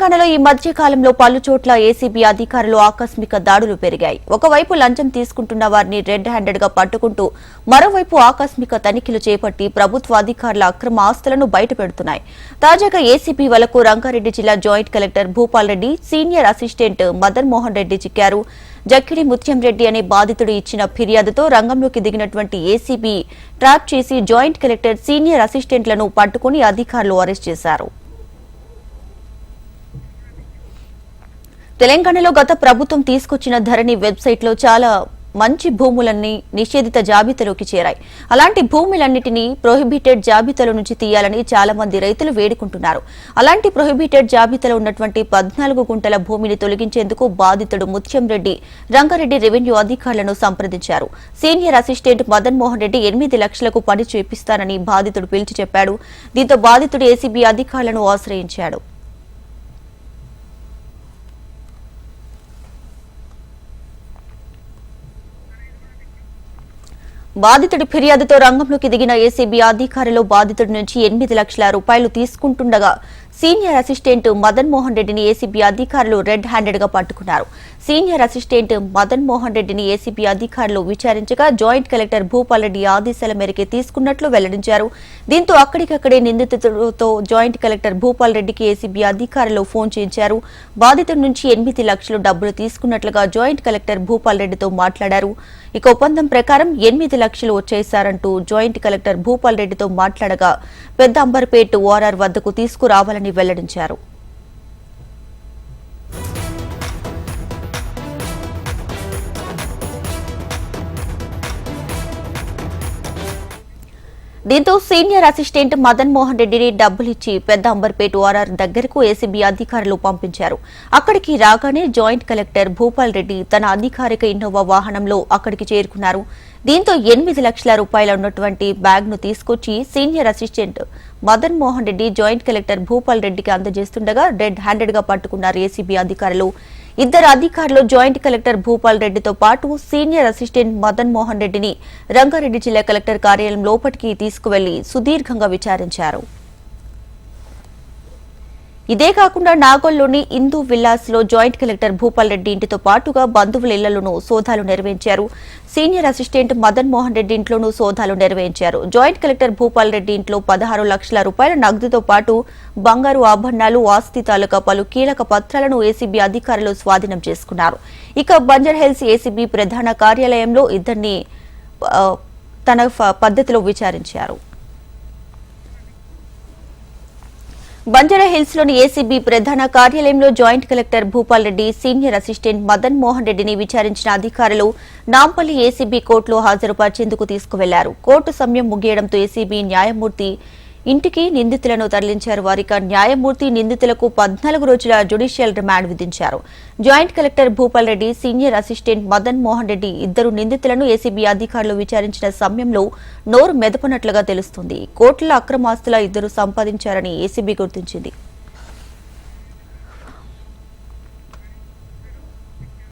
తెలంగాణలో ఈ మధ్య కాలంలో ఏసీబీ అధికారులు ఆకస్మిక దాడులు పెరిగాయి. ఒకవైపు లంచం తీసుకుంటున్న వారిని రెడ్ హ్యాండెడ్గా పట్టుకుంటూ మరోవైపు ఆకస్మిక తనిఖీలు చేపట్టి ప్రభుత్వ అధికారుల అక్రమ ఆస్తులను బయటపెడుతున్నాయి తాజాగా ఏసీబీ వలకు రంగారెడ్డి జిల్లా joint collector Bhupal Reddy senior assistant Madan Mohan Reddy చిక్కారు. Jakkidi Mutyam Reddy అనే బాధితుడు ఇచ్చిన ఫిర్యాదుతో రంగంలోకి దిగినటువంటి ఏసీబీ ట్రాప్ చేసి జాయింట్ కలెక్టర్ సీనియర్ అసిస్టెంట్లను పట్టుకుని అధికారులు అరెస్ట్ చేశారు. తెలంగాణలో గత ప్రభుత్వం తీసుకొచ్చిన ధరణి వెబ్సైట్లో చాలా మంచి భూములన్నీ నిషేధిత జాబితాలోకి చేరాయి. అలాంటి భూములన్నిటినీ ప్రొహిబిటెడ్ జాబితాలో నుంచి తీయాలని చాలా మంది రైతులు వేడుకుంటున్నారు. అలాంటి ప్రొహిబిటెడ్ జాబితాలో ఉన్నటువంటి పద్నాలుగు గుంటల భూమిని తొలగించేందుకు బాధితుడు ముత్యం రెడ్డి రంగారెడ్డి రెవెన్యూ అధికారులను సంప్రదించారు. సీనియర్ అసిస్టెంట్ మదన్ మోహన్ రెడ్డి ఎనిమిది లక్షలకు పని చేపిస్తానని బాధితుడు పిలిచి చెప్పాడు. దీంతో బాధితుడు ఏసీబీ అధికారులను ఆశ్రయించాడు. బాధితుడి ఫిర్యాదుతో రంగంలోకి దిగిన ఏసీబీ అధికారులు బాధితుడి నుంచి ఎనిమిది లక్షల రూపాయలు తీసుకుంటుండగా సీనియర్ అసిస్టెంట్ మదన్ మోహన్ రెడ్డిని ఏసీబీ అధికారులు రెడ్ హ్యాండెడ్గా పట్టుకున్నారు. సీనియర్ అసిస్టెంట్ మదన్ మోహన్ రెడ్డిని ఏసీబీ అధికారులు విచారించగా జాయింట్ కలెక్టర్ భూపాల్ రెడ్డి ఆదేశాల మేరకే తీసుకున్నట్లు వెల్లడించారు. దీంతో అక్కడికక్కడే నిందితులతో జాయింట్ కలెక్టర్ భూపాల్ రెడ్డికి ఏసీబీ అధికారులు ఫోన్ చేయించారు. బాధితుడి నుంచి ఎనిమిది లక్షలు డబ్బులు తీసుకున్నట్లుగా జాయింట్ కలెక్టర్ భూపాల్ రెడ్డితో మాట్లాడారు. ఇక ఒప్పందం ప్రకారం ఎనిమిది లక్షలు వచ్చేశారంటూ జాయింట్ కలెక్టర్ భూపాల్ రెడ్డితో మాట్లాడగా పెద్ద అంబర్పేట్ ఓఆర్ఆర్ వద్దకు తీసుకురావాలని వెల్లడించారు దీంతో సీనియర్ అసిస్టెంట్ మదన్ మోహన్ రెడ్డిని డబ్బులిచ్చి పెద్ద అంబర్పేట ఓఆర్ఆర్ దగ్గరకు ఏసీబీ అధికారులు పంపించారు. అక్కడికి రాగానే జాయింట్ కలెక్టర్ భూపాల్ రెడ్డి తన అధికారిక ఇన్నోవా వాహనంలో అక్కడికి చేరుకున్నారు. దీంతో ఎనిమిది లక్షల రూపాయల ఉన్నటువంటి బ్యాగ్ను తీసుకొచ్చి senior assistant Madan Mohan Reddy joint collector Bhupal రెడ్డికి అందజేస్తుండగా రెడ్ హ్యాండెడ్గా పట్టుకున్నారు ఏసీబీ అధికారులు. ఇద్దరు అధికారులు జాయింట్ కలెక్టర్ భూపాల్ రెడ్డితో పాటు సీనియర్ అసిస్టెంట్ మదన్ మోహన్ రెడ్డిని రంగారెడ్డి జిల్లా కలెక్టర్ కార్యాలయం లోపటికి తీసుకువెళ్ళి సుదీర్ఘంగా విచారించారు. ఇదే కాకుండా నాగోల్లోని ఇందూ విల్లాస్లో జాయింట్ కలెక్టర్ భూపాల్ రెడ్డి ఇంటితో పాటుగా బంధువుల ఇళ్ళలోనూ సోదాలు నిర్వహించారు. సీనియర్ అసిస్టెంట్ మదన్ మోహన్ రెడ్డి ఇంట్లోనూ సోదాలు నిర్వహించారు. జాయింట్ కలెక్టర్ భూపాల్ రెడ్డి ఇంట్లో పదహారు లక్షల రూపాయల నగదుతో పాటు బంగారు ఆభరణాలు ఆస్తి తాలూకా పలు కీలక పత్రాలను ఏసీబీ అధికారులు స్వాధీనం చేసుకున్నారు. ఇక బంజర్ హిల్స్ ఏసీబీ ప్రధాన కార్యాలయంలో ఇద్దరిని తన పద్ధతిలో విచారించారు. బంజారా హిల్స్లోని ఏసీబీ ప్రధాన కార్యాలయంలో joint collector Bhupal Reddy senior assistant Madan Mohan రెడ్డిని విచారించిన అధికారులు నాంపల్లి ఏసీబీ కోర్టులో హాజరుపరిచేందుకు తీసుకువెళ్ళారు. కోర్టు సమయం ముగియడంతో ఏసీబీ న్యాయమూర్తి ఇంటికి నిందితులను తరలించారు. వారిక న్యాయమూర్తి నిందితులకు పద్నాలుగు రోజుల జ్యుడిషియల్ రిమాండ్ విధించారు. Joint collector Bhupal Reddy senior assistant Madan Mohan Reddy ఇద్దరు నిందితులను ఏసీబీ అధికారులు విచారించిన సమయంలో నోరు మెదపనట్లుగా తెలుస్తుంది. కోట్ల అక్రమాస్తుల ఇద్దరు సంపాదించారని ఏసీబీ గుర్తించింది.